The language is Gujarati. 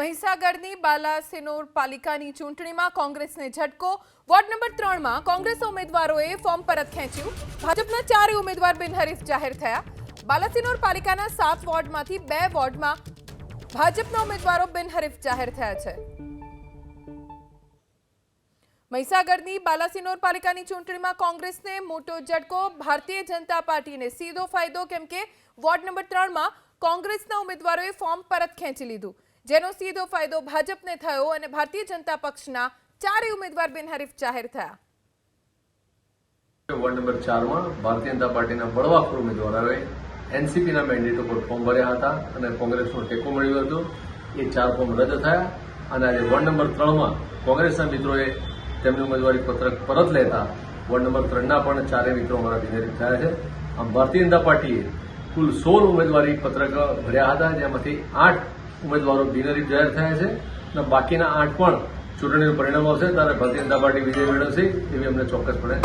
મહીસાગરની બાલાસિનોર પાલિકાની ચૂંટણીમાં કોંગ્રેસને ઝટકો. વોર્ડ નંબર ત્રણમાં કોંગ્રેસ ઉમેદવારોએ ફોર્મ પરત ખેંચ્યું. ભાજપના ચારે ઉમેદવાર બિનહરીફ જાહેર થયા. બાલાસિનોર પાલિકાના સાત વોર્ડમાંથી બે વોર્ડમાં ભાજપના ઉમેદવારો બિનહરીફ જાહેર થયા છે. મહીસાગરની બાલાસિનોર પાલિકાની ચૂંટણીમાં કોંગ્રેસને મોટો ઝટકો, ભારતીય જનતા પાર્ટીને સીધો ફાયદો, કેમ કે વોર્ડ નંબર ત્રણમાં કોંગ્રેસના ઉમેદવારોએ ફોર્મ પરત ખેંચી લીધું. જેનો સીધો ફાયદો ભાજપને થયો અને ભારતીય જનતા પક્ષના ચારેય ઉમેદવાર બિનહરીફ જાહેર થયા. વોર્ડ નંબર ચારમાં ભારતીય જનતા પાર્ટીના બળવાખોર ઉમેદવારોએ એનસીપીના મેન્ડેટ ઉપર ફોર્મ ભર્યા હતા અને કોંગ્રેસનો ટેકો મળ્યો હતો. એ ચાર ફોર્મ રદ થયા અને આજે વોર્ડ નંબર ત્રણમાં કોંગ્રેસના મિત્રોએ તેમની ઉમેદવારી પત્રક પરત લેતા વોર્ડ નંબર ત્રણના પણ ચારેય મિત્રો અમારા બિનહરીફ થયા છે. આમ ભારતીય જનતા પાર્ટીએ કુલ સોળ ઉમેદવારી પત્રક ભર્યા હતા, જેમાંથી આઠ ઉમેદવારો બિનહરીફ જાહેર થયા છે અને બાકીના આઠ પણ ચૂંટણીનું પરિણામ આવશે ત્યારે ભારતીય જનતા પાર્ટી વિજય મેળવશે એવી અમને ચોક્કસપણે